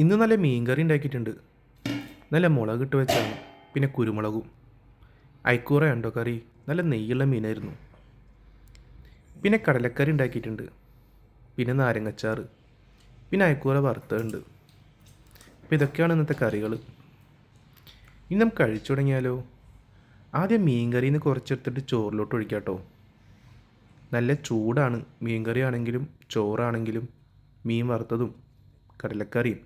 ഇന്ന് നല്ല മീൻകറി ഉണ്ടാക്കിയിട്ടുണ്ട്. നല്ല മുളക് ഇട്ട് വെച്ചാണ്. പിന്നെ കുരുമുളകും. അയക്കൂറ ഉണ്ടോ കറി? നല്ല നെയ്യുള്ള മീനായിരുന്നു. പിന്നെ കടലക്കറി ഉണ്ടാക്കിയിട്ടുണ്ട്. പിന്നെ നാരങ്ങച്ചാറ്. പിന്നെ അയക്കൂറ വറുത്തുണ്ട് അപ്പോൾ ഇതൊക്കെയാണ് ഇന്നത്തെ കറികൾ ഇനി നമുക്ക് കഴിച്ചു തുടങ്ങിയാലോ? ആദ്യം മീൻകറിയിൽ നിന്ന് കുറച്ചെടുത്തിട്ട് ചോറിലോട്ട് ഒഴിക്കാം നല്ല ചൂടാണ്. മീൻകറി ആണെങ്കിലും ചോറാണെങ്കിലും മീൻ വറുത്തതും കടലക്കറിയും.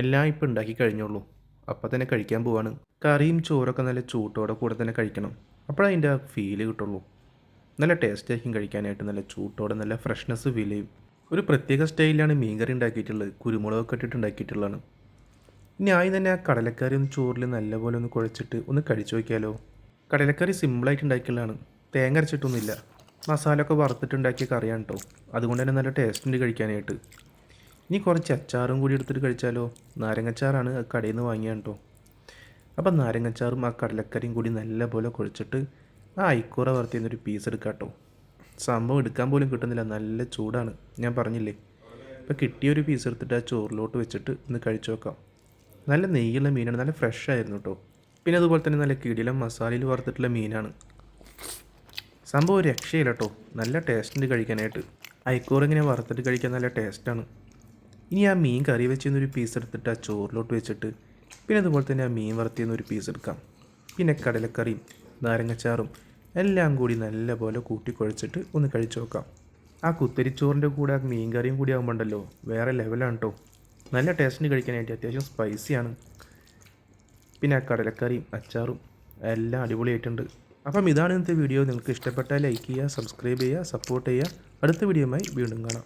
എല്ലാം ഇപ്പം ഉണ്ടാക്കി കഴിഞ്ഞോളൂ. അപ്പം തന്നെ കഴിക്കാൻ പോവാണ്. കറിയും ചോറൊക്കെ നല്ല ചൂട്ടോടെ കൂടെ തന്നെ കഴിക്കണം. അപ്പോഴതിന്റെ ആ ഫീൽ കിട്ടുള്ളൂ. നല്ല ടേസ്റ്റ് ആയിരിക്കും കഴിക്കാനായിട്ട്. നല്ല ചൂട്ടോടെ നല്ല ഫ്രഷ്നെസ് ഫീൽ ചെയ്യും. ഒരു പ്രത്യേക സ്റ്റൈലിലാണ് മീൻകറി ഉണ്ടാക്കിയിട്ടുള്ളത്. കുരുമുളകൊക്കെ ഇട്ടിട്ട് ഉണ്ടാക്കിയിട്ടുള്ളതാണ്. ഇനി ആദ്യം തന്നെ ആ കടലക്കറി ഒന്ന് ചോറിൽ നല്ലപോലെ ഒന്ന് കുഴച്ചിട്ട് ഒന്ന് കഴിച്ചു നോക്കിയാലോ? കടലക്കറി സിമ്പിളായിട്ട് ഉണ്ടാക്കിയുള്ളതാണ് തേങ്ങ അരച്ചിട്ടൊന്നുമില്ല. മസാല ഒക്കെ വറുത്തിട്ട് കറിയാണ് കേട്ടോ അതുകൊണ്ട് തന്നെ നല്ല ടേസ്റ്റ് ഉണ്ട് കഴിക്കാനായിട്ട്. ഇനി കുറച്ച് അച്ചാറും കൂടി എടുത്തിട്ട് കഴിച്ചാലോ? നാരങ്ങച്ചാറാണ് കടയിൽ നിന്ന് വാങ്ങിയാണ് കേട്ടോ അപ്പം നാരങ്ങച്ചാറും ആ കടലക്കറിയും കൂടി നല്ലപോലെ കുഴച്ചിട്ട് ആ ഐക്കൂറ ഒരു പീസ് എടുക്കാം കേട്ടോ സംഭവം എടുക്കാൻ പോലും കിട്ടുന്നില്ല. നല്ല ചൂടാണ്. ഞാൻ പറഞ്ഞില്ലേ? അപ്പോൾ കിട്ടിയൊരു പീസ് എടുത്തിട്ട് ആ ചോറിലോട്ട് വെച്ചിട്ട് ഒന്ന് കഴിച്ചു നോക്കാം. നല്ല നെയ്യുള്ള മീനാണ്. നല്ല ഫ്രഷ് ആയിരുന്നു കേട്ടോ പിന്നെ അതുപോലെ തന്നെ നല്ല കിടിലം മസാലയിൽ വറുത്തിട്ടുള്ള മീനാണ്. സംഭവം രക്ഷയില്ല കേട്ടോ നല്ല ടേസ്റ്റ് ഉണ്ട് കഴിക്കാനായിട്ട്. ഐക്കൂറിങ്ങനെ വറുത്തിട്ട് കഴിക്കാൻ നല്ല ടേസ്റ്റാണ് ഇനി ആ മീൻ കറി വെച്ചിരുന്നൊരു പീസ് എടുത്തിട്ട് ആ ചോറിലോട്ട് വെച്ചിട്ട് പിന്നെ അതുപോലെ തന്നെ ആ മീൻ വറുത്തിയെന്ന് ഒരു പീസ് എടുക്കാം. പിന്നെ കടലക്കറിയും നാരങ്ങച്ചാറും എല്ലാം കൂടി നല്ലപോലെ കൂട്ടി കുഴച്ചിട്ട് ഒന്ന് കഴിച്ചു നോക്കാം. ആ കുത്തരിച്ചോറിന്റെ കൂടെ ആ മീൻ കറിയും കൂടി ആകുമ്പോണ്ടല്ലോ വേറെ ലെവലാണ് കേട്ടോ നല്ല ടേസ്റ്റിന് കഴിക്കാനായിട്ട് അത്യാവശ്യം സ്പൈസിയാണ് പിന്നെ ആ കടലക്കറിയും അച്ചാറും എല്ലാം അടിപൊളിയായിട്ടുണ്ട്. അപ്പം ഇതാണ് ഇന്നത്തെ വീഡിയോ നിങ്ങൾക്ക് ഇഷ്ടപ്പെട്ടാൽ ലൈക്ക് ചെയ്യുക സബ്സ്ക്രൈബ് ചെയ്യുക സപ്പോർട്ട് ചെയ്യുക. അടുത്ത വീഡിയോയുമായി വീണ്ടും കാണാം.